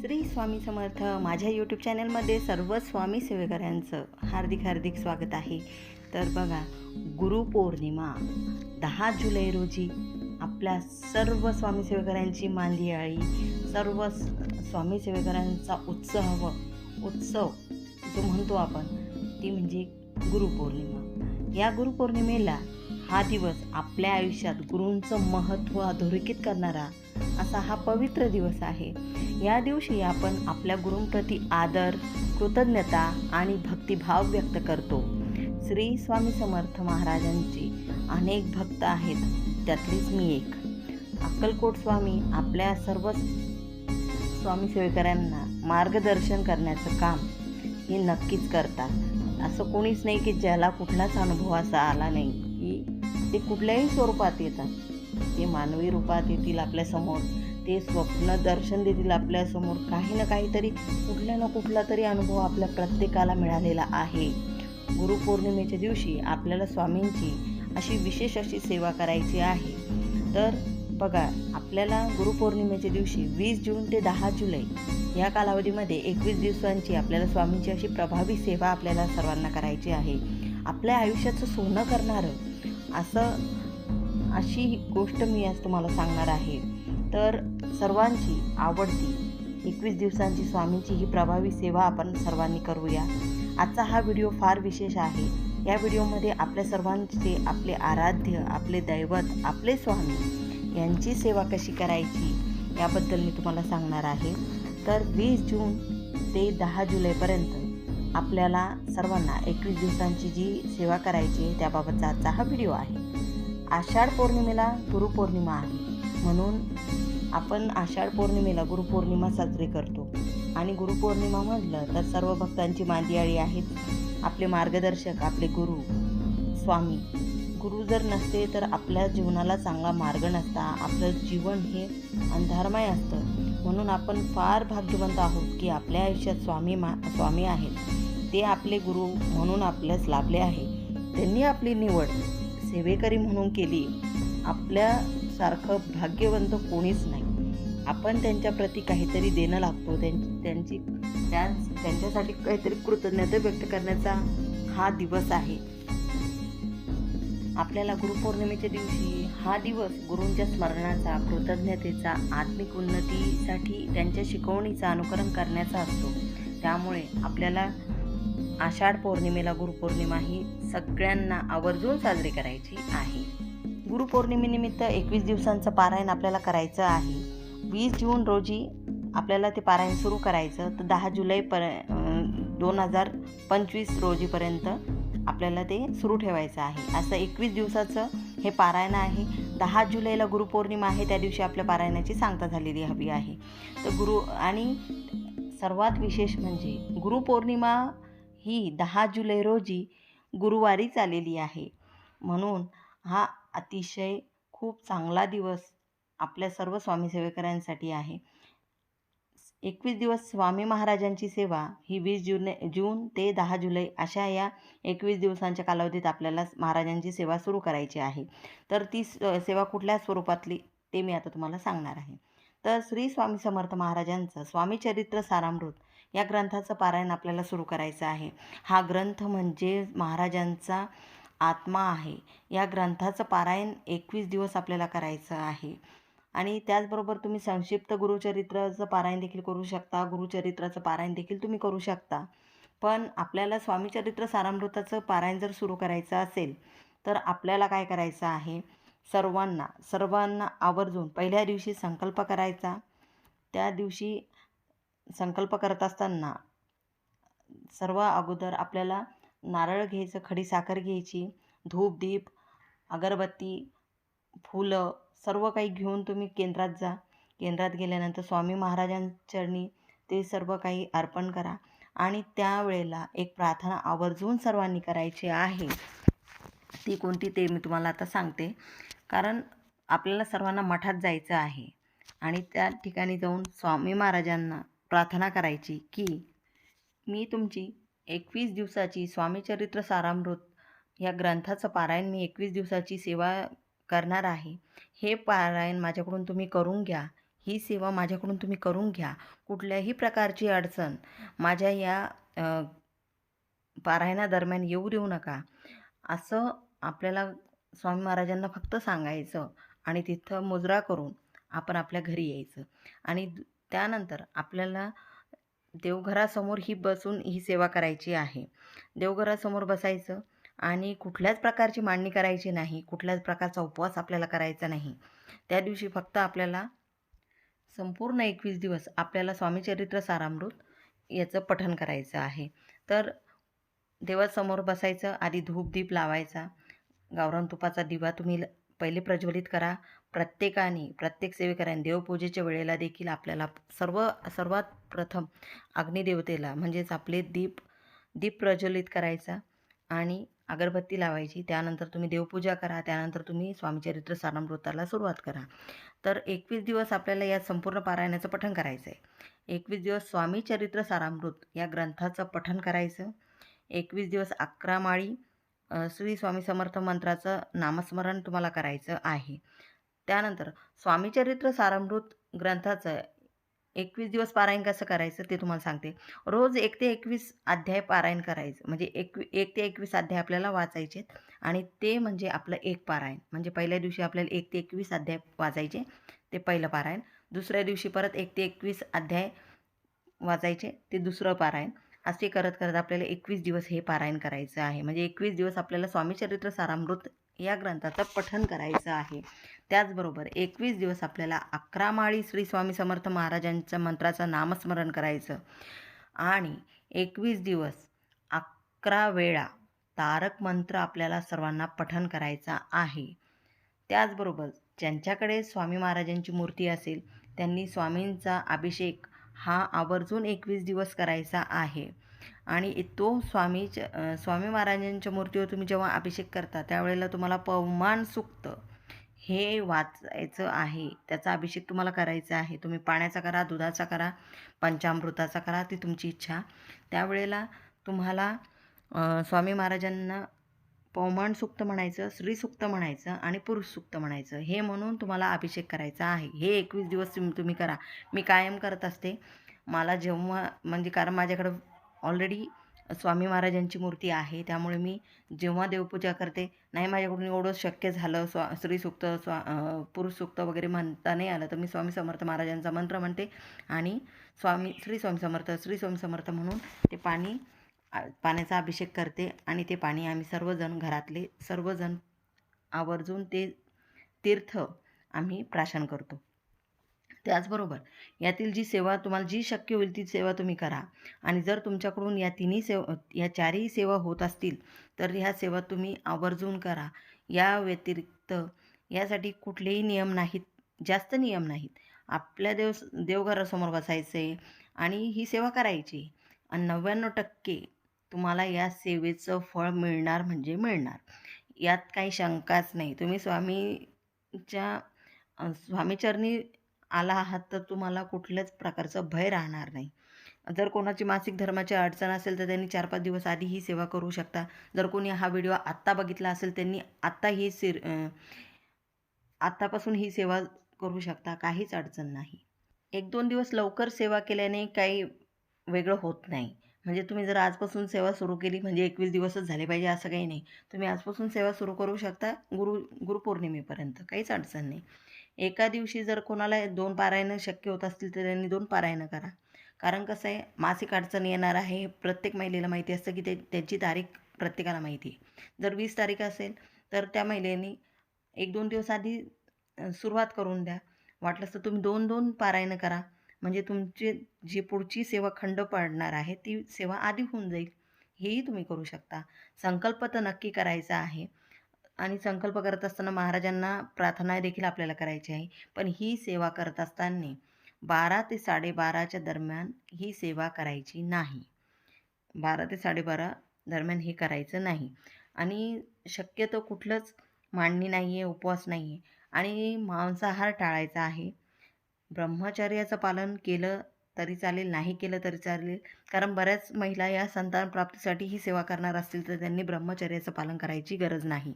श्री स्वामी समर्थ माझ्या यूट्यूब चॅनलमध्ये सर्व स्वामी सेवेकऱ्यांचं हार्दिक हार्दिक स्वागत आहे. तर बघा गुरुपौर्णिमा दहा जुलै रोजी आपल्या सर्व स्वामी सेवेकऱ्यांची मांदियाळी सर्व स्वामी सेवेकऱ्यांचा उत्सव उत्सव जो म्हणतो आपण ती म्हणजे गुरुपौर्णिमा. या गुरुपौर्णिमेला हा दिवस आपल्या आयुष्यात गुरूंचं महत्त्व अधोरेखित करणारा असा हा पवित्र दिवस आहे. या दिवशी आपण आपल्या गुरूंप्रती आदर कृतज्ञता आणि भक्तिभाव व्यक्त करतो. श्री स्वामी समर्थ महाराजांचे अनेक भक्त आहेत त्यातलीच मी एक. अक्कलकोट स्वामी आपल्या सर्व स्वामी सेवेकऱ्यांना मार्गदर्शन करण्याचं काम हे नक्कीच करतात. असं कोणीच नाही की ज्याला कुठलाच अनुभव असा आला नाही की ते कुठल्याही स्वरूपात येतात. ते मानवी रूपात येतील आपल्यासमोर ते स्वप्न दर्शन देतील आपल्यासमोर काही ना काहीतरी कुठल्या ना कुठला तरी अनुभव आपल्या प्रत्येकाला मिळालेला आहे. गुरुपौर्णिमेच्या दिवशी आपल्याला स्वामींची अशी विशेष अशी सेवा करायची आहे. तर बघा आपल्याला गुरुपौर्णिमेच्या दिवशी वीस जून ते दहा जुलै या कालावधीमध्ये एकवीस दिवसांची आपल्याला स्वामींची अशी प्रभावी सेवा आपल्याला सर्वांना करायची आहे. आपल्या आयुष्याचं सोनं करणारं असं अशी गोष्ट मी आज तुम्हाला सांगणार आहे. तर सर्वांची आवडती एकवीस दिवसांची स्वामींची ही प्रभावी सेवा आपण सर्वांनी करूया. आजचा हा व्हिडिओ फार विशेष आहे. या व्हिडिओमध्ये आपल्या सर्वांचे आपले आराध्य आपले दैवत आपले स्वामी यांची सेवा कशी करायची याबद्दल मी तुम्हाला सांगणार आहे. तर वीस जून ते दहा जुलैपर्यंत आपल्याला सर्वांना एकवीस दिवसांची जी सेवा करायची आहे त्याबाबतचा आजचा हा व्हिडिओ आहे. आषाढ पौर्णिमेला गुरुपौर्णिमा आहे. म्हणून आपण आषाढ पौर्णिमेला गुरुपौर्णिमा साजरी करतो. आणि गुरुपौर्णिमा म्हटलं तर सर्व भक्तांची मांदियाळी आहेत. आपले मार्गदर्शक आपले गुरु स्वामी. गुरु जर नसते तर आपल्या जीवनाला चांगला मार्ग नसता. आपलं जीवन हे अंधारमय असतं. म्हणून आपण फार भाग्यवंत आहोत की आपल्या आयुष्यात स्वामी मा स्वामी आहेत. ते आपले गुरु म्हणून आपल्यास लाभले आहे. त्यांनी आपली निवड सेवेकरी म्हणून केली. आपल्यासारखं भाग्यवंत कोणीच नाही. आपण त्यांच्याप्रती काहीतरी देणं लागतो. त्यां त्यांची त्या त्यांच्यासाठी काहीतरी कृतज्ञता व्यक्त करण्याचा हा दिवस आहे. आपल्याला गुरुपौर्णिमेच्या दिवशी हा दिवस गुरूंच्या स्मरणाचा कृतज्ञतेचा आत्मिक उन्नतीसाठी त्यांच्या शिकवणीचा अनुकरण करण्याचा असतो. त्यामुळे आपल्याला आषाढ पौर्णिमेला गुरुपौर्णिमा ही सगळ्यांना आवर्जून साजरी करायची आहे. गुरुपौर्णिमेनिमित्त एकवीस दिवसांचं पारायण आपल्याला करायचं आहे. वीस जून रोजी आपल्याला ते पारायण सुरू करायचं. तर दहा जुलैपर दोन हजार पंचवीस रोजीपर्यंत आपल्याला ते सुरू ठेवायचं आहे. असं एकवीस दिवसाचं हे पारायण आहे. दहा जुलैला गुरुपौर्णिमा आहे. त्या दिवशी आपल्या पारायणाची सांगता झालेली हवी आहे. तर गुरु आणि सर्वात विशेष म्हणजे गुरुपौर्णिमा ही दहा जुलै रोजी गुरुवारीच आलेली आहे. म्हणून हा अतिशय खूप चांगला दिवस आपल्या सर्व स्वामी सेवेकऱ्यांसाठी आहे. एकवीस दिवस स्वामी महाराजांची सेवा ही वीस जून जून ते दहा जुलै अशा या एकवीस दिवसांच्या कालावधीत आपल्याला महाराजांची सेवा सुरू करायची आहे. तर ती स- सेवा कुठल्या स्वरूपातली ते मी आता तुम्हाला सांगणार आहे. तर श्री स्वामी समर्थ महाराजांचं स्वामी चरित्र सारामृत या ग्रंथाचं पारायण आपल्याला सुरू करायचं आहे. हा ग्रंथ म्हणजे महाराजांचा आत्मा आहे. या ग्रंथाचं पारायण एकवीस दिवस आपल्याला करायचं आहे. आणि त्याचबरोबर तुम्ही संक्षिप्त गुरुचरित्राचं पारायण देखील करू शकता. गुरुचरित्राचं पारायण देखील तुम्ही करू शकता. पण आपल्याला स्वामीचरित्र सारामृताचं पारायण जर सुरू करायचं असेल तर आपल्याला काय करायचं आहे? सर्वांना सर्वांना आवर्जून पहिल्या दिवशी संकल्प करायचा. त्या दिवशी संकल्प करत असताना सर्व अगोदर आपल्याला नारळ घ्यायचं खडी साखर घ्यायची धूप दीप अगरबत्ती फुलं सर्व काही घेऊन तुम्ही केंद्रात जा. केंद्रात गेल्यानंतर स्वामी महाराजांचरणी ते सर्व काही अर्पण करा आणि त्यावेळेला एक प्रार्थना आवर्जून सर्वांनी करायची आहे. ती कोणती ते मी तुम्हाला आता सांगते. कारण आपल्याला सर्वांना मठात जायचं आहे आणि त्या ठिकाणी जाऊन स्वामी महाराजांना प्रार्थना करायची की मी तुमची एकवीस दिवसाची स्वामीचरित्र सारामृत या ग्रंथाचं पारायण मी एकवीस दिवसाची सेवा करणार आहे. हे पारायण माझ्याकडून तुम्ही करून घ्या. ही सेवा माझ्याकडून तुम्ही करून घ्या. कुठल्याही प्रकारची अडचण माझ्या या पारायणादरम्यान येऊ देऊ नका. असं आपल्याला स्वामी महाराजांना फक्त सांगायचं आणि तिथं मुजरा करून आपण आपल्या घरी यायचं. आणि त्यानंतर आपल्याला देवघरासमोर ही बसून ही सेवा करायची आहे. देवघरासमोर बसायचं आणि कुठल्याच प्रकारची मांडणी करायची नाही कुठल्याच प्रकारचा उपवास आपल्याला करायचा नाही. त्या दिवशी फक्त आपल्याला संपूर्ण एकवीस दिवस आपल्याला स्वामीचरित्र सारामृत याचं पठन करायचं आहे. तर देवासमोर बसायचं आधी धूप दीप लावायचा गावरान तुपाचा दिवा तुम्ही ल- पहिले प्रज्वलित करा प्रत्येकाने प्रत्येक सेवेकऱ्याने देवपूजेच्या वेळेला देखील आपल्याला सर्व सर्वात प्रथम अग्निदेवतेला म्हणजेच आपले दीप दीप प्रज्वलित करायचा आणि अगरबत्ती लावायची. त्यानंतर तुम्ही देवपूजा करा त्यानंतर तुम्ही स्वामीचरित्र सारामृताला सुरुवात करा. तर एकवीस दिवस आपल्याला या संपूर्ण पारायणाचं पठण करायचं आहे एकवीस दिवस स्वामीचरित्र सारामृत या ग्रंथाचं पठण करायचं. एकवीस दिवस अकरा माळी श्री स्वामी समर्थ मंत्राचं नामस्मरण तुम्हाला करायचं आहे. त्यानंतर स्वामीचरित्र सारामृत ग्रंथाचं एकवीस दिवस पारायण कसं करायचं ते तुम्हाला सांगते. रोज एक ते एकवीस अध्याय पारायण करायचं. म्हणजे एकवी एक ते एकवीस अध्याय आपल्याला वाचायचे आहेत आणि ते म्हणजे आपलं एक पारायण. म्हणजे पहिल्या दिवशी आपल्याला एक ते एकवीस अध्याय वाचायचे ते पहिलं पारायण. दुसऱ्या दिवशी परत एक ते एकवीस अध्याय वाचायचे ते दुसरं पारायण. असे करत करत आपल्याला एकवीस दिवस हे पारायण करायचं आहे. म्हणजे एकवीस दिवस आपल्याला स्वामीचरित्र सारामृत या ग्रंथाचं पठन करायचं आहे. त्याचबरोबर एकवीस दिवस आपल्याला अकरा माळी श्री स्वामी समर्थ महाराजांच्या मंत्राचं नामस्मरण करायचं. आणि एकवीस दिवस अकरा वेळा तारक मंत्र आपल्याला सर्वांना पठन करायचा आहे. त्याचबरोबर ज्यांच्याकडे स्वामी महाराजांची मूर्ती असेल त्यांनी स्वामींचा अभिषेक हा आवर्जून एकवीस दिवस करायचा आहे. आणि तो स्वामीच स्वामी महाराजांच्या मूर्तीवर तुम्ही जेव्हा अभिषेक करता त्यावेळेला तुम्हाला पवमान सुक्त. हे वाचायचं आहे. त्याचा अभिषेक तुम्हाला करायचा आहे. तुम्ही पाण्याचा करा दुधाचा करा पंचामृताचा करा ती तुमची इच्छा. त्यावेळेला तुम्हाला स्वामी महाराजांना पवमान सुक्त म्हणायचं श्री सुक्त म्हणायचं आणि पुरुष सुक्त म्हणायचं. हे म्हणून तुम्हाला अभिषेक करायचा आहे. हे एकवीस दिवस तुम्ही करा. मी कायम करत असते. मला जेव्हा म्हणजे कारण माझ्याकडं ऑलरेडी स्वामी महाराजांची मूर्ती आहे. त्यामुळे मी जेव्हा देवपूजा करते नाही माझ्याकडून एवढं शक्य झालं स्वा स्त्री सुक्त स्वा पुरुष सुक्त वगैरे म्हणता नाही आलं तर मी स्वामी समर्थ महाराजांचा मंत्र म्हणते आणि स्वामी श्री स्वामी समर्थ श्री स्वामी समर्थ म्हणून ते पाणी पाण्याचा अभिषेक करते आणि ते पाणी आम्ही सर्वजण घरातले सर्वजण आवर्जून ते तीर्थ आम्ही प्राशन करतो. त्याचबरोबर यातील जी सेवा तुम्हाला जी शक्य होईल ती सेवा तुम्ही करा. आणि जर तुमच्याकडून या तिन्ही सेव या चारही सेवा होत असतील तर ह्या सेवा तुम्ही आवर्जून करा. या व्यतिरिक्त यासाठी कुठलेही नियम नाहीत जास्त नियम नाहीत. आपल्या देव देवघरासमोर बसायचे आणि ही सेवा करायची. आणि नव्याण्णव टक्के तुम्हाला या सेवेचं फळ मिळणार म्हणजे मिळणार. यात काही शंकाच नाही. तुम्ही स्वामीच्या स्वामीचरणी आला आहात तर तुम्हाला कुठल्याच प्रकारचं भय राहणार नाही. जर कोणाची मासिक धर्माची अडचण असेल तर त्यांनी चार पाच दिवस आधी ही सेवा करू शकता. जर कोणी हा व्हिडिओ आत्ता बघितला असेल त्यांनी आत्ता ही सिर आत्तापासून ही सेवा करू शकता. काहीच अडचण नाही. एक दोन दिवस लवकर सेवा केल्याने काही वेगळं होत नाही. म्हणजे तुम्ही जर आजपासून सेवा सुरू केली म्हणजे एकवीस दिवसच झाले पाहिजे असं काही नाही. तुम्ही आजपासून सेवा सुरू करू शकता गुरु गुरुपौर्णिमेपर्यंत. काहीच अडचण नाही. एका दिवशी जर कोणाला दोन पारायणं शक्य होत असतील तर त्यांनी दोन पारायणं करा. कारण कसं आहे मासिक अडचण येणार आहे हे प्रत्येक महिलेला माहिती असतं की ते त्याची तारीख प्रत्येकाला माहिती आहे. जर वीस तारीख असेल तर त्या महिलेने एक दोन दिवस आधी सुरुवात करून द्या. वाटलंच तर तुम्ही दोन दोन पारायणं करा. म्हणजे तुमची जी पुढची सेवा खंड पडणार आहे ती सेवा आधी होऊन जाईल. हेही तुम्ही करू शकता. संकल्प तर नक्की करायचा आहे. आणि संकल्प करत असताना महाराजांना प्रार्थना देखील आपल्याला करायची आहे. पण ही सेवा करत असताना बारा ते साडेबाराच्या दरम्यान ही सेवा करायची नाही. बारा ते साडेबारा दरम्यान हे करायचं नाही. आणि शक्यतो कुठलंच मांडणी नाही आहे उपवास नाही आहे आणि मांसाहार टाळायचा आहे. ब्रह्मचर्याचं पालन केलं तरी चालेल नाही केलं तरी चालेल. कारण बऱ्याच महिला या संतान प्राप्तीसाठी ही सेवा करणार असतील तर त्यांनी ब्रह्मचर्याचं पालन करायची गरज नाही.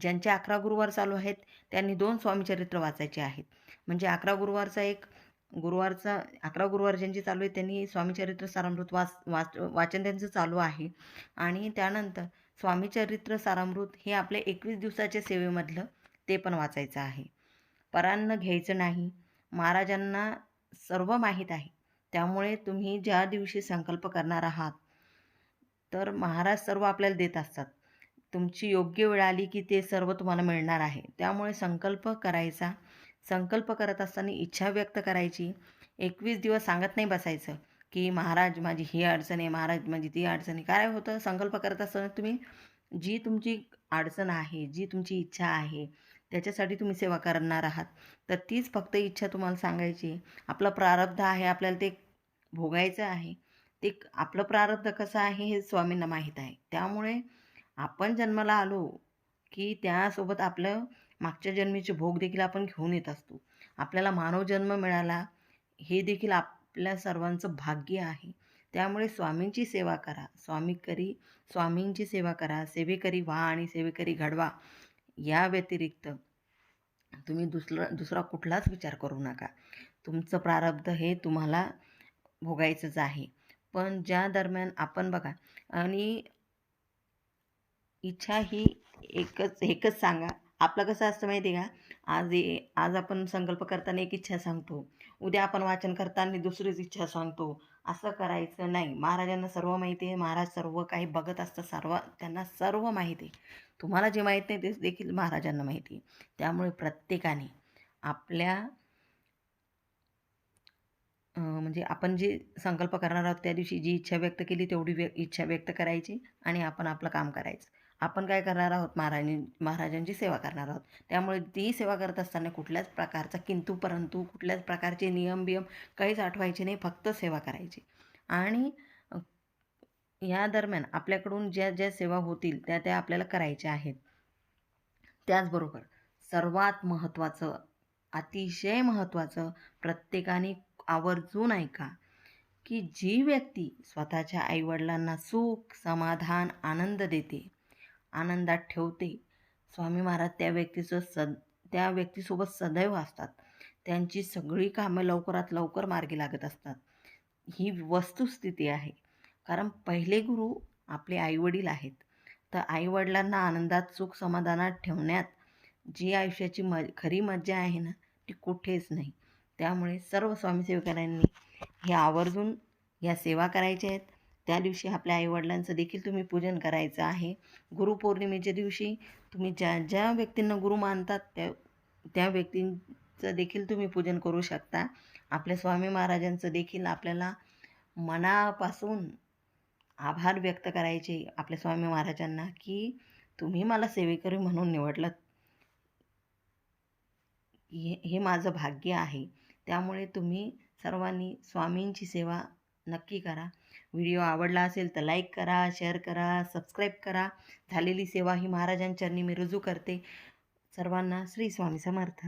ज्यांचे अकरा गुरुवार चालू आहेत त्यांनी दोन स्वामीचरित्र वाचायचे आहेत. म्हणजे अकरा गुरुवारचा एक गुरुवारचा अकरा गुरुवार ज्यांची चालू आहे त्यांनी स्वामीचरित्र सारामृत वाच वाच वाचन त्यांचं चालू आहे. आणि त्यानंतर स्वामीचरित्र सारामृत हे आपल्या एकवीस दिवसाच्या सेवेमधलं ते पण वाचायचं आहे. परान्न घ्यायचं नाही. महाराजांना सर्व माहीत आहे. त्यामुळे तुम्ही ज्या दिवशी संकल्प करणार आहात तर महाराज सर्व आपल्याला देत असतात. तुमची योग्य वेळ आली की ते सर्व तुम्हाला मिळणार आहे. त्यामुळे संकल्प करायचा संकल्प करत असताना इच्छा व्यक्त करायची. एकवीस दिवस सांगत नाही बसायचं की महाराज माझी ही अडचण आहे महाराज माझी ती अडचण आहे. काय होतं? संकल्प करत असताना तुम्ही जी तुमची अडचण आहे जी तुमची इच्छा आहे त्याच्यासाठी तुम्ही सेवा करणार आहात. तर तीच फक्त इच्छा तुम्हाला सांगायची आपलं प्रारब्ध आहे आपल्याला ते भोगायचं आहे. ते आपलं प्रारब्ध कसं आहे हे स्वामींना माहीत आहे. त्यामुळे आपण जन्माला आलो की त्यासोबत आपलं मागच्या जन्मीचे भोग देखील आपण घेऊन येत असतो. आपल्याला मानव जन्म मिळाला हे देखील आपल्या सर्वांचं भाग्य आहे. त्यामुळे स्वामींची सेवा करा. स्वामी करी स्वामींची सेवा करा. सेवेकरी व्हा आणि सेवेकरी घडवा. या व्यतिरिक्त तुम्ही दुसरा दुसरा कुठलाच विचार करू नका. तुमचं प्रारब्ध हे तुम्हाला भोगायचंच आहे. पण ज्या दरम्यान आपण बघा आणि इच्छा ही एकच एकच सांगा. आपलं कसं असतं माहिती आहे का? आज ए आज आपण संकल्प करताना एक इच्छा सांगतो. उद्या आपण वाचन करताना दुसरीच इच्छा सांगतो. असं करायचं नाही. महाराजांना सर्व माहिती आहे. महाराज सर्व काही बघत असतं सर्व त्यांना सर्व माहिती आहे. तुम्हाला जे माहीत नाही ते देखील महाराजांना माहिती आहे. त्यामुळे प्रत्येकाने आपल्या म्हणजे आपण जे संकल्प करणार आहोत त्या दिवशी जी इच्छा व्यक्त केली तेवढी व्य इच्छा व्यक्त करायची आणि आपण आपलं काम करायचं. आपण काय करणार आहोत? महाराणी महाराजांची सेवा करणार आहोत. त्यामुळे ती सेवा करत असताना कुठल्याच प्रकारचा किंतू परंतु कुठल्याच प्रकारचे नियम बियम काहीच आठवायचे नाही फक्त सेवा करायची. आणि या दरम्यान आपल्याकडून ज्या ज्या सेवा होतील त्या त्या आपल्याला करायच्या आहेत. त्याचबरोबर सर्वात महत्त्वाचं अतिशय महत्त्वाचं प्रत्येकाने आवर्जून ऐका की जी व्यक्ती स्वतःच्या आईवडिलांना सुख समाधान आनंद देते आनंदात ठेवते. स्वामी महाराज त्या व्यक्तीचं सद त्या व्यक्तीसोबत सदैव असतात. त्यांची सगळी कामं लवकरात लवकर मार्गी लागत असतात. ही वस्तुस्थिती आहे. कारण पहिले गुरु आपले आईवडील आहेत. तर आईवडिलांना आनंदात सुख समाधानात ठेवण्यात जी आयुष्याची म खरी मज्जा आहे ना ती कुठेच नाही. त्यामुळे सर्व स्वामीसेवकांनी हे आवर्जून या सेवा करायच्या आहेत. त्या दिवशी आपल्या आईवडिलांचं देखील तुम्ही पूजन करायचं आहे. गुरुपौर्णिमेच्या दिवशी तुम्ही ज्या ज्या व्यक्तींना गुरु मानतात त्या त्या व्यक्तींचं देखील तुम्ही पूजन करू शकता. आपल्या स्वामी महाराजांचं देखील आपल्याला मनापासून आभार व्यक्त करायचे आपल्या स्वामी महाराजांना की तुम्ही मला सेवेकरी म्हणून निवडलं हे हे माझं भाग्य आहे. त्यामुळे तुम्ही सर्वांनी स्वामींची सेवा नक्की करा. व्हिडिओ आवडला असेल तर लाईक करा शेअर करा सबस्क्राईब करा. झालेली सेवा ही महाराजांचरणी मी रुजू करते. सर्वांना श्री स्वामी समर्थ.